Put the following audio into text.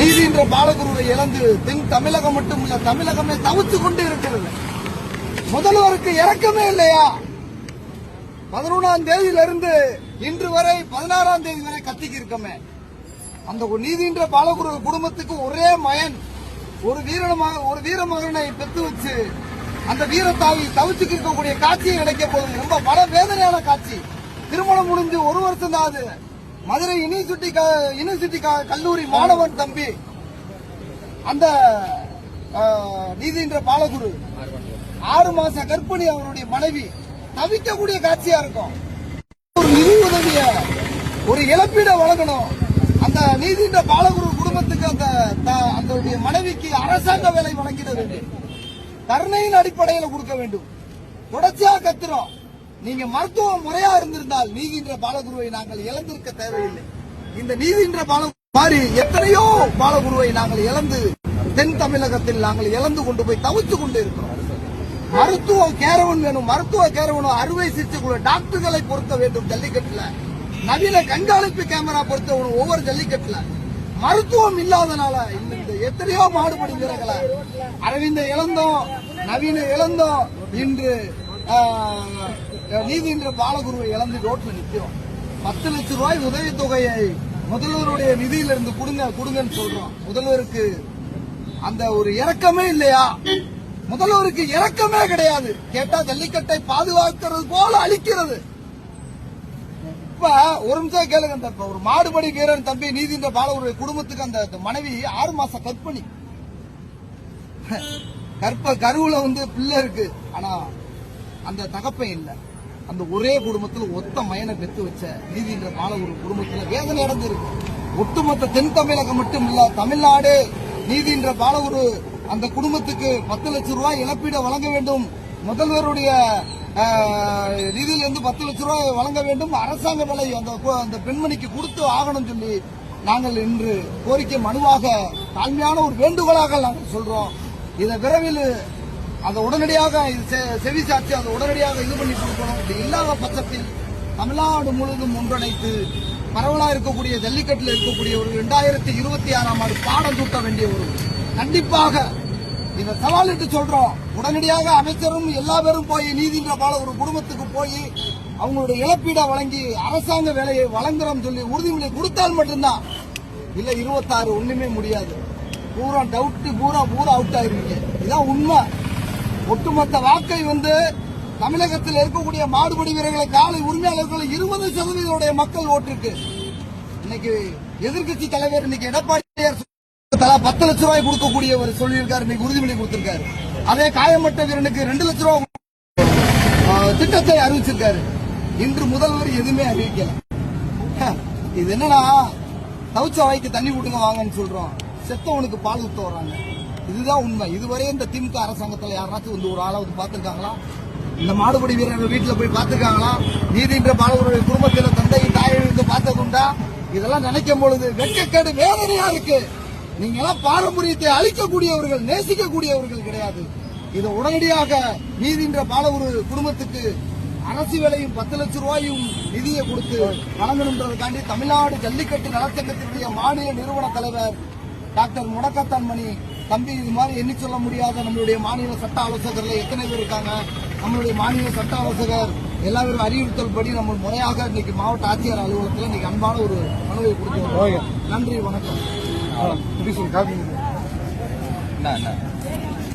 நீதி என்ற பாலகுருவை இழந்து தென் தமிழகம் மட்டுமல்ல தமிழகமே தவித்து கொண்டு இருக்கிறது. முதல்வருக்கு இறக்கமே இல்லையா? பதினொன்றாம் தேதியிலிருந்து இன்று வரை பதினாறாம் தேதி வரை கத்திக்கு இருக்கமே. அந்த நீதின்ற பாலகுரு குடும்பத்துக்கு ஒரே மயன் ஒரு வீரமாக ஒரு வீர மகனை பெற்று வச்சு அந்த வீரத்தாவி தவிச்சுக்கு இருக்கக்கூடிய காட்சியை கிடைக்க போகுது. ரொம்ப பல வேதனையான காட்சி. திருமணம் முடிஞ்சு ஒரு வருஷம் தான் அது மதுரை யூனிவர்சிட்டி யூனிவர்சிட்டி கல்லூரி மாணவன் தம்பி அந்த ஆஹ், நீதின்ற பாலகுரு ஆறு மாச கர்ப்பிணி அவருடைய மனைவி தவிக்கக்கூடிய காட்சியா இருக்கும். ஒரு நிதி உதவிய ஒரு இழப்பீட வழங்கணும். அந்த நீதின்ற பாலகுரு குடும்பத்துக்கு அந்த த- அந்த மனைவிக்கு அரசாங்க வேலை வழங்கிட வேண்டும். கருணையின் அடிப்படையில் கொடுக்க வேண்டும். தொடர்ச்சியா கத்துறோம். நீங்க மருத்துவம் முறையா இருந்திருந்தால் நீதின்ற பாலகுருவை நாங்கள் இழந்திருக்க தேவையில்லை. இந்த நீதின்ற பால மாதிரி எத்தனையோ பாலகுருவை நாங்கள் இழந்து தென் தமிழகத்தில் நாங்கள் இழந்து கொண்டு போய் தவிச்சு கொண்டு இருக்கிறோம். மருத்துவம் கேரவன் வேணும் மருத்துவ கேரவனும் அறுவை சிகிச்சைக்குள்ள டாக்டர்களை பொருத்த வேண்டும் ஜல்லிக்கட்டுல. நவீன கண்காணிப்பு கேமரா பொருத்தவனும் ஒவ்வொரு ஜல்லிக்கட்டுல. மருத்துவம் இல்லாதனால இந்த எத்தனையோ மாடுபடி வீரர்களை அரவிந்த இழந்தோம் நவீன இழந்தோம். இன்று ஆஹ், நீதின்ற பாலகுருவை இழந்து ரோட்ல நிற்கிறோம். பத்து லட்சம் ரூபாய் உதவித்தொகையை முதல்வருடைய நிதியிலிருந்து கொடுங்க கொடுங்கன்னு சொல்றோம். முதல்வருக்கு அந்த ஒரு இறக்கமே இல்லையா? முதல்வருக்கு இறக்கமே கிடையாது. கேட்டா ஜல்லிக்கட்டை பாதுகாக்கிறது போல அழிக்கிறது. இப்ப ஒரு நிமிஷம் கேளுங்க அந்த ஒரு மாடுபடி வீரன் தம்பி நீதின்ற பாலவருடைய குடும்பத்துக்கு அந்த மனைவி ஆறு மாசம் கற்பணி கற்ப கருவுல வந்து பிள்ளை இருக்கு. ஆனா அந்த தகப்பன் இல்ல. அந்த ஒரே குடும்பத்தில் ஒத்த மயனை பெத்து வச்ச நீதின்ற பாலூர் குடும்பத்தில் வேதனை அடைஞ்சிருக்கு. ஒட்டுமொத்த தென் தமிழகம் மட்டும் இல்ல தமிழ்நாடு நீதின்ற பாலகுரு அந்த குடும்பத்துக்கு பத்து லட்சம் ரூபாய் இழப்பீடு வழங்க வேண்டும். முதல்வருடைய ஆஹ், நிதியிலிருந்து பத்து லட்சம் ரூபாய் வழங்க வேண்டும். அரசாங்க விலை அந்த அந்த பெண்மணிக்கு கொடுத்து ஆகணும் சொல்லி நாங்கள் இன்று கோரிக்கை மனுவாக தாழ்மையான ஒரு வேண்டுகோளாக நாங்கள் சொல்றோம். இதை விரைவில் அதை உடனடியாக இது செ- செவி சாட்சி அதை உடனடியாக இது பண்ணி கொடுக்கணும். இது இல்லாத பட்சத்தில் தமிழ்நாடு முழுவதும் ஒன்றிணைத்து பரவலா இருக்கக்கூடிய ஜல்லிக்கட்டில் இருக்கக்கூடிய ஒரு இரண்டாயிரத்தி இருபத்தி ஆறாம் ஆண்டு பாடம் சூட்ட வேண்டிய ஒரு கண்டிப்பாக இதை சவாலிட்டு சொல்றோம். உடனடியாக அமைச்சரும் எல்லா பேரும் போய் நீதின்ற பால ஒரு குடும்பத்துக்கு போய் அவங்களுடைய இழப்பீடை வழங்கி அரசாங்க வேலையை வழங்குறோம் சொல்லி உறுதிமொழி கொடுத்தால் மட்டும்தான். இல்ல இருபத்தாறு ஒண்ணுமே முடியாது. பூரா டவுட் பூரா பூரா அவுட் ஆயிருவீங்க. இதான் உண்மை. ஒட்டுமொத்த வாக்கை வந்து தமிழகத்தில் இருக்கக்கூடிய மாடுபடி வீரர்களை காலை உரிமையாளர்கள் இருபது சதவீத மக்கள் ஓட்டிருக்கு. இன்னைக்கு எதிர்க்கட்சி தலைவர் இன்னைக்கு எடப்பாடியார் தலா பத்து லட்ச ரூபாய் கொடுக்கக்கூடிய ஒரு சொல்லியிருக்காரு இன்னைக்கு உறுதிமொழி கொடுத்திருக்காரு. அதே காயமட்ட வீரனுக்கு ரெண்டு லட்ச ரூபாய் திட்டத்தை அறிவிச்சிருக்காரு. இன்று முதல்வர் எதுவுமே அறிவிக்கல. இது என்னன்னா தவிச்ச வாய்க்கு தண்ணி விட்டுங்க வாங்கன்னு சொல்றோம். செத்தவனுக்கு பால் ஊத்த வர்றாங்க. இதுதான் உண்மை. இதுவரை இந்த திமுக அரசாங்கத்துல யாராச்சும் வந்து ஒரு ஆளாவது பார்த்துருக்காங்களா? இந்த மாடுபடி வீரர்கள் வீட்டுல போய் பார்த்துருக்காங்களா? நீதின்ற பாலவருடைய குடும்பத்தில் தந்தை தாயை வந்து பார்த்ததுண்டா இதெல்லாம் நினைக்கும் பொழுது வெட்கக்கேடு வேதனையா இருக்கு. நீங்க எல்லாம் பாரம்பரியத்தை அழிக்கக்கூடியவர்கள் நேசிக்கக்கூடியவர்கள் கிடையாது. இதை உடனடியாக நீதின்ற பாலவரு குடும்பத்துக்கு அரசு வேலையும் பத்து லட்சம் ரூபாயும் நிதியை கொடுத்து வழங்கணுன்றதுக்காண்டி தமிழ்நாடு ஜல்லிக்கட்டு நலச்சங்கத்தினுடைய மாநில நிறுவன தலைவர் டாக்டர் முடக்கத்தான் மணி தம்பி இது மாதிரி எண்ணி சொல்ல முடியாத நம்மளுடைய மாநில சட்ட ஆலோசகர்ல எத்தனை பேர் இருக்காங்க? நம்மளுடைய மாநில சட்ட ஆலோசகர் எல்லாரும் அறிவுறுத்தல் படி நம்ம முறையாக இன்னைக்கு மாவட்ட ஆட்சியர் அலுவலகத்தில் இன்னைக்கு அன்பான ஒரு மனுவை கொடுத்து நன்றி வணக்கம். காப்பி என்ன என்ன?